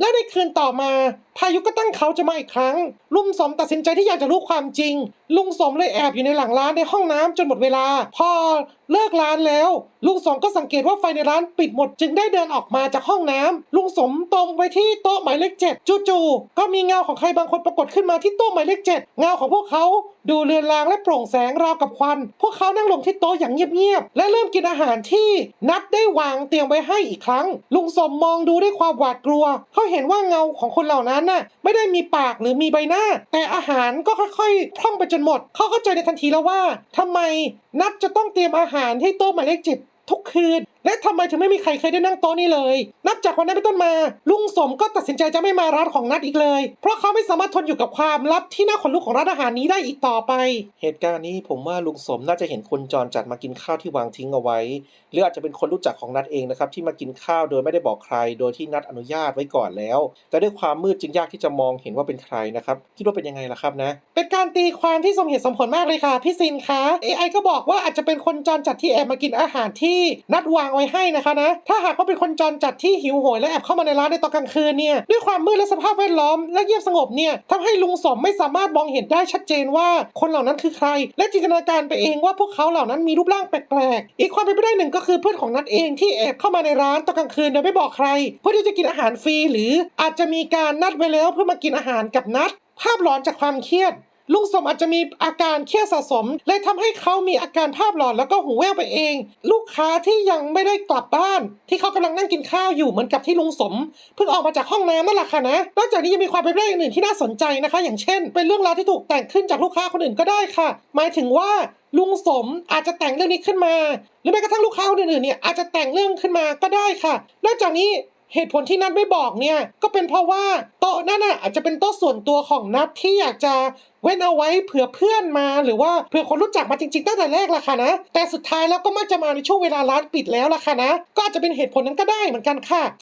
และในคืนต่อมา พายุก็ตั้งเขาจะมาอีกครั้งลุงสมตัดสินใจที่อยากจะรู้ความจริง ลุงสมเลยแอบอยู่ในหลังร้านในห้องน้ำจนหมดเวลา พอเลิกร้านแล้ว ลุงสมก็สังเกตว่าไฟในร้านปิดหมดจึงได้เดินออกมาจากห้องน้ำลุงสมตรงไปที่โต๊ะหมายเลขเจ็ดจู่ๆก็มีเงาของใครบางคนปรากฏขึ้นมาที่โต๊ะหมายเลขเจ็ดเงาของพวกเขาดูเลือนลางและโปร่งแสงราวกับควัน พวกเขานั่งลงที่โต๊ะอย่างเงียบๆ และเริ่มกินอาหารที่นัดได้วางเตรียมไว้ให้อีกครั้ง ลุงสมมองดูด้วยความหวาดกลัว เขาเห็นว่าเงาของคนเหล่านั้นน่ะไม่ได้มีปากหรือมีใบหน้าแต่อาหารก็ค่อยๆพร่องไปจนหมด เขาเข้าใจในทันทีแล้วว่าทำไมนัดจะต้องเตรียมอาหารให้โต๊ะหมายเลขเจ็ดทุกคืน และทำไมถึงไม่มีใครเคยได้นั่งโต๊ะนี้เลย จากวันนั้นเป็นต้นมา ลุงสมก็ตัดสินใจจะไม่มาร้านของนัดอีกเลย เพราะเขาไม่สามารถทนอยู่กับความลับที่น่าขนลุกของร้านอาหารนี้ได้อีกต่อไป เหตุการณ์นี้ผมว่าลุงสมน่าจะเห็นคนจรจัดมากินข้าวที่วางทิ้งเอาไว้ หรืออาจจะเป็นคนรู้จักของนัดเองนะครับที่มากินข้าวโดยไม่ได้บอกใคร โดยที่นัดอนุญาตไว้ก่อนแล้ว แต่ด้วยความมืดจึงยากที่จะมองเห็นว่าเป็นใครนะครับคิดว่าเป็นยังไงล่ะครับนะเป็นการตีความที่สมเหตุสมผลมากเลยค่ะพี่ซินคะ AI ก็บอกว่าอาจจะเป็นคนจรจัดที่แอบมากินอาหารที่นัดวางไว้ให้นะคะนะถ้าหากว่าเป็นคนจรจัดที่หิวโหยและแอบเข้ามาในร้านในตอนกลางคืนเนี่ยด้วยความมืดและสภาพแวดล้อม และเงียบสงบเนี่ยทำให้ลุงสมไม่สามารถมองเห็นได้ชัดเจนว่าคนเหล่านั้นคือใคร และจินตนาการไปเองว่าพวกเขาเหล่านั้นมีรูปร่างแปลกๆอีกความเป็นไปได้หนึ่งก็คือเพื่อนของนัดเองที่แอบเข้ามาในร้านตอนกลางคืนโดยไม่บอกใคร เพื่อที่จะกินอาหารฟรีหรืออาจจะมีการนัดไว้แล้วเพื่อมากินอาหารกับนัดภาพหลอนจากความเครียด ลุงสมอาจจะมีอาการเครียดสะสม เลยทำให้เขามีอาการภาพหลอนแล้วก็หูแว่วไปเอง ลูกค้าที่ยังไม่ได้กลับบ้าน ที่เขากำลังนั่งกินข้าวอยู่เหมือนกับที่ลุงสมเพิ่งออกมาจากห้องน้ำนั่นแหละค่ะนะนอกจากนี้ยังมีความเป็นไปได้อื่นที่น่าสนใจนะคะ อย่างเช่น เป็นเรื่องราวที่ถูกแต่งขึ้นจากลูกค้าคนอื่นก็ได้ค่ะ หมายถึงว่าลุงสมอาจจะแต่งเรื่องนี้ขึ้นมา หรือแม้กระทั่งลูกค้าคนอื่นๆเนี่ยอาจจะแต่งเรื่องขึ้นมาก็ได้ค่ะ นอกจากนี้ เหตุผลที่นัดไม่บอกเนี่ย ก็เป็นเพราะว่าโต๊ะนั่นน่ะอาจจะเป็นโต๊ะส่วนตัวของนัดที่อยากจะเว้นเอาไว้เผื่อเพื่อนมาหรือว่าเผื่อคนรู้จักมาจริงๆตั้งแต่แรกละค่ะนะ แต่สุดท้ายแล้วก็มักจะมาในช่วงเวลาร้านปิดแล้วละค่ะนะ ก็อาจจะเป็นเหตุผลนั้นก็ได้เหมือนกันค่ะ